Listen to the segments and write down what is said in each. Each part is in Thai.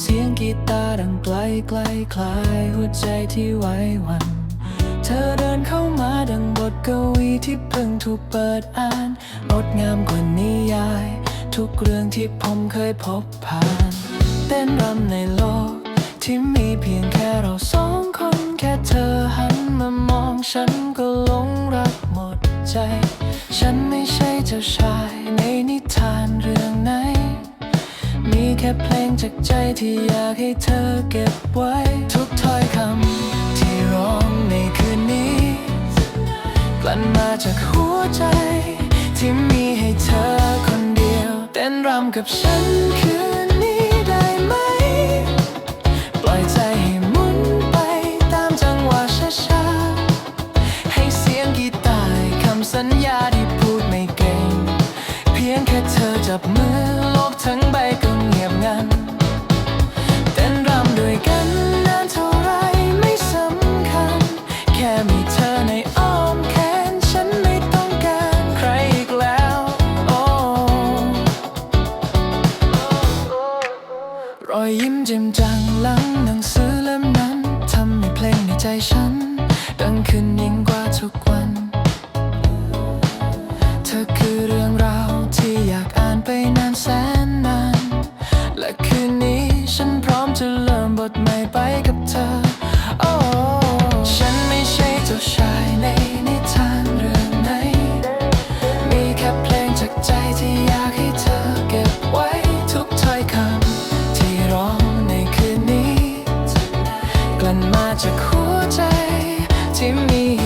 เสียงกีตาร์ดังไกลไกลคลายหัวใจที่ไหวหวัน เธอเดินเข้ามาดังบทกวีที่เพิ่งถูกเปิดอ่านงดงามกว่านิยาย ทุกเรื่องที่ผมเคยพบผ่าน เต้นรำในโลก ที่มีเพียงแค่เราสองคน แค่เธอหันมามองฉันก็หลง ที่อยากให้เธอเก็บไว้ทุกถ้อยคำที่ร้องในคืนนี้ กลั่นมาจากหัวใจ ที่มีให้เธอคนเดียว เต้นรำกับฉันคืนนี้ได้ไหม ปล่อยใจให้หมุนไปตามจังหวะช้าๆ ให้เสียงกีตาร์คำสัญญาที่พูดไม่เก่ง เพียงแค่เธอจับมือโลกทั้งใบก็เงียบงัน ใจฉัน ดังขึ้นยิ่งกว่าทุกวัน เธอคือเรื่องราวที่อยากอ่านไปนานแสนนาน และคืนนี้ฉันพร้อมจะเริ่มบทใหม่ไปกับเธอ โอ้ฉันไม่ใช่เจ้าชายในนิทานเรื่องไหน มีแค่เพลงจากใจที่อยากให้เธอเก็บไว้ทุกถ้อยคำที่ร้องในคืนนี้ กลั่นมาจากหัว ใจ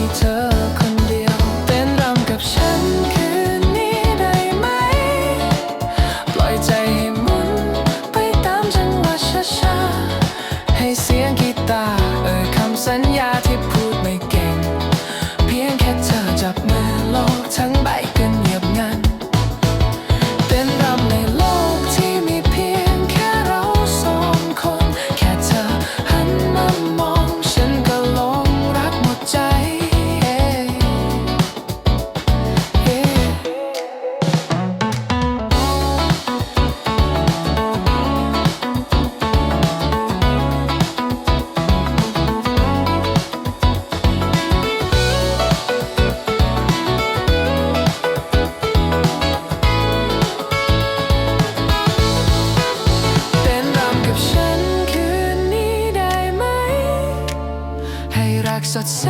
ให้รักสดใส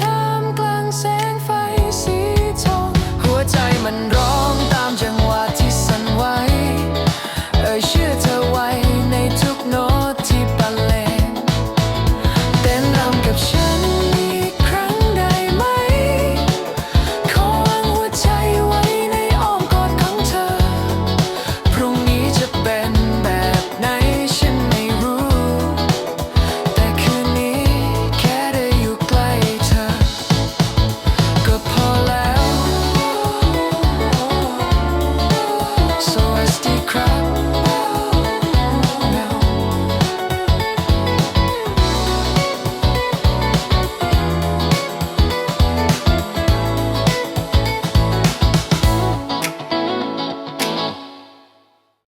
ท่ามกลางแสงไฟ